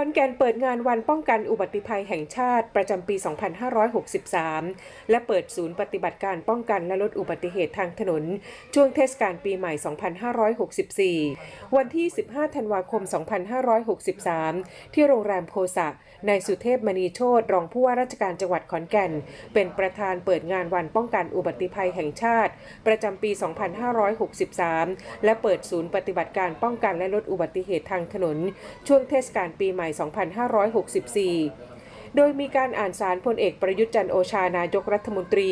อนแก่นเปิดงานวันป้องกันอุบัติภัยแห่งชาติประจำปี 2563 และเปิดศูนย์ปฏิบัติการป้องกันและลดอุบัติเหตุทางถนน ช่วงเทศกาลปีใหม่ 2564 วันที่ 15 ธันวาคม 2563 ที่โรงแรมโคสะนายสุเทพมณีโชตรองผู้ว่าราชการจังหวัดขอนแก่น เป็นประธานเปิดงานวันป้องกันอุบัติภัยแห่งชาติ ประจำปี 2563 และเปิดศูนย์ปฏิบัติการป้องกันและลดอุบัติเหตุทางถนน ช่วงเทศกาลปีใหม่2564 โดยมีการอ่านสารพลเอกประยุทธ์จันโอชานายกรัฐมนตรี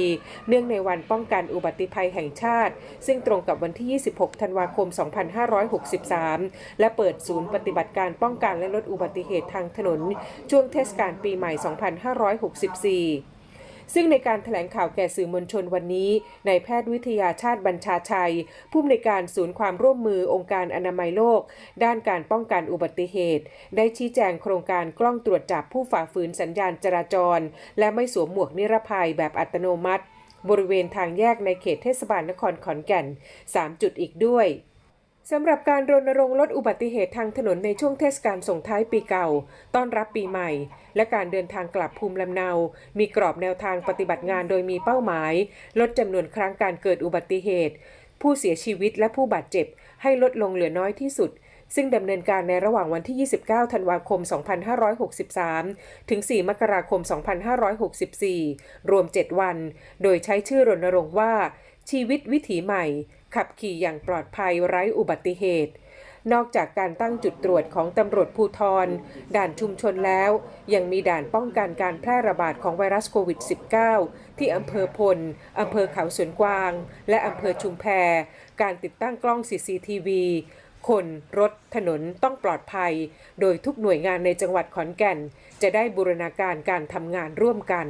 เนื่องในวันป้องกันอุบัติภัยแห่งชาติ ซึ่งตรงกับวันที่ 26 ธันวาคม 2563 และเปิดศูนย์ปฏิบัติการป้องกันและลดอุบัติเหตุทางถนน ช่วงเทศกาลปีใหม่ 2564 ซึ่งในการแถลงข่าวแก่สื่อมวลชนวันนี้นายแพทย์วิทยาชาติบัญชาชัย ผู้อำนวยการศูนย์ความร่วมมือองค์การอนามัยโลก ด้านการป้องกันอุบัติเหตุ ได้ชี้แจงโครงการกล้องตรวจจับผู้ฝ่าฝืนสัญญาณจราจร และไม่สวมหมวกนิรภัยแบบอัตโนมัติ บริเวณทางแยกในเขตเทศบาลนครขอนแก่น 3 จุดอีกด้วย สำหรับการรณรงค์ลดอุบัติเหตุทางถนนในช่วงเทศกาลส่งท้ายปีเก่า ต้อนรับปีใหม่ และการเดินทางกลับภูมิลำเนา มีกรอบแนวทางปฏิบัติงานโดยมีเป้าหมาย ลดจำนวนครั้งการเกิดอุบัติเหตุ ผู้เสียชีวิตและผู้บาดเจ็บ ให้ลดลงเหลือน้อยที่สุด ซึ่งดำเนินการในระหว่างวันที่ 29 ธันวาคม 2563 ถึง 4 มกราคม 2564 รวม 7 วัน โดยใช้ชื่อรณรงค์ว่า ชีวิตวิถีใหม่ ขับขี่อย่างปลอดภัยไร้อุบัติเหตุ นอกจากการตั้งจุดตรวจของตำรวจภูทร ด่านชุมชนแล้ว ยังมีด่านป้องกันการแพร่ระบาดของไวรัสโควิด -19 ที่อำเภอพล อำเภอเขาสวนกวาง และอำเภอชุมแพ การติดตั้งกล้อง CCTV คนรถถนนต้องปลอดภัย โดยทุกหน่วยงานในจังหวัดขอนแก่น จะได้บูรณาการการทำงานร่วมกัน